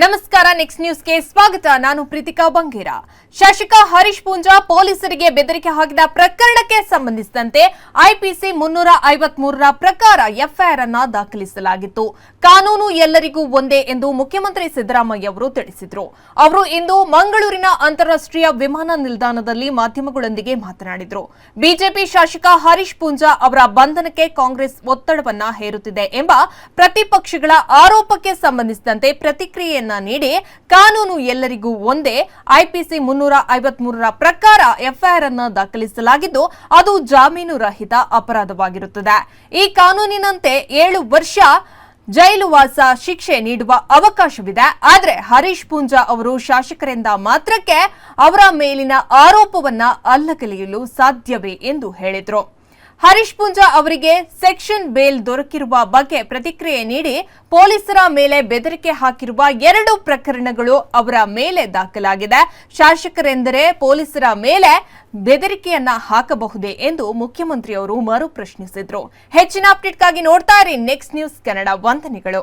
ನಮಸ್ಕಾರ ನೆಕ್ಸ್ಟ್ ನ್ಯೂಸ್ಗೆ ಸ್ವಾಗತ. ನಾನು ಪ್ರೀತಿಕಾ ಬಂಗೇರ. ಶಾಸಕ ಹರೀಶ್ ಪೂಂಜಾ ಪೊಲೀಸರಿಗೆ ಬೆದರಿಕೆ ಹಾಕಿದ ಪ್ರಕರಣಕ್ಕೆ ಸಂಬಂಧಿಸಿದಂತೆ ಐಪಿಸಿ ಮುನ್ನೂರ ಐವತ್ಮೂರರ ಪ್ರಕಾರ ಎಫ್ಐಆರ್ ಅನ್ನ ದಾಖಲಿಸಲಾಗಿತ್ತು. ಕಾನೂನು ಎಲ್ಲರಿಗೂ ಒಂದೇ ಎಂದು ಮುಖ್ಯಮಂತ್ರಿ ಸಿದ್ದರಾಮಯ್ಯ ಅವರು ತಿಳಿಸಿದರು. ಅವರು ಇಂದು ಮಂಗಳೂರಿನ ಅಂತಾರಾಷ್ಟ್ರೀಯ ವಿಮಾನ ನಿಲ್ದಾಣದಲ್ಲಿ ಮಾಧ್ಯಮಗಳೊಂದಿಗೆ ಮಾತನಾಡಿದರು. ಬಿಜೆಪಿ ಶಾಸಕ ಹರೀಶ್ ಪೂಂಜಾ ಅವರ ಬಂಧನಕ್ಕೆ ಕಾಂಗ್ರೆಸ್ ಒತ್ತಡವನ್ನ ಹೇರುತ್ತಿದೆ ಎಂಬ ಪ್ರತಿಪಕ್ಷಗಳ ಆರೋಪಕ್ಕೆ ಸಂಬಂಧಿಸಿದಂತೆ ಪ್ರತಿಕ್ರಿಯೆಯನ್ನ ನೀಡಿ ಕಾನೂನು ಎಲ್ಲರಿಗೂ ಒಂದೇ ಐಪಿಸಿ ಮುನ್ನೂರ ಐವತ್ಮೂರರ ಪ್ರಕಾರ ಎಫ್ಐಆರ್ ಅನ್ನ ದಾಖಲಿಸಲಾಗಿದ್ದು, ಅದು ಜಾಮೀನು ರಹಿತ ಅಪರಾಧವಾಗಿರುತ್ತದೆ. ಈ ಕಾನೂನಿನಂತೆ ಏಳು ವರ್ಷ ಜೈಲುವಾಸ ಶಿಕ್ಷೆ ನೀಡುವ ಅವಕಾಶವಿದೆ. ಆದರೆ ಹರೀಶ್ ಪೂಂಜಾ ಅವರು ಶಾಸಕರಿಂದ ಮಾತ್ರಕ್ಕೆ ಅವರ ಮೇಲಿನ ಆರೋಪವನ್ನ ಅಲ್ಲಗಲಿಯಲು ಸಾಧ್ಯವೇ ಎಂದು ಹೇಳಿದರು. ಹರೀಶ್ ಪುಂಜಾ ಅವರಿಗೆ ಸೆಕ್ಷನ್ ಬೇಲ್ ದೊರಕಿರುವ ಬಗ್ಗೆ ಪ್ರತಿಕ್ರಿಯೆ ನೀಡಿ ಪೊಲೀಸರ ಮೇಲೆ ಬೆದರಿಕೆ ಹಾಕಿರುವ ಎರಡು ಪ್ರಕರಣಗಳು ಅವರ ಮೇಲೆ ದಾಖಲಾಗಿದೆ. ಶಾಸಕರೆಂದರೆ ಪೊಲೀಸರ ಮೇಲೆ ಬೆದರಿಕೆಯನ್ನ ಹಾಕಬಹುದೇ ಎಂದು ಮುಖ್ಯಮಂತ್ರಿ ಅವರು ಮರು ಪ್ರಶ್ನಿಸಿದ್ರು. ಹೆಚ್ಚಿನ ಅಪ್ಡೇಟ್ಗಾಗಿ ನೋಡ್ತಾ ಇರಿ. ನೆಕ್ಸ್ಟ್ ನ್ಯೂಸ್ ಕನ್ನಡ ವಂದನೆಗಳು.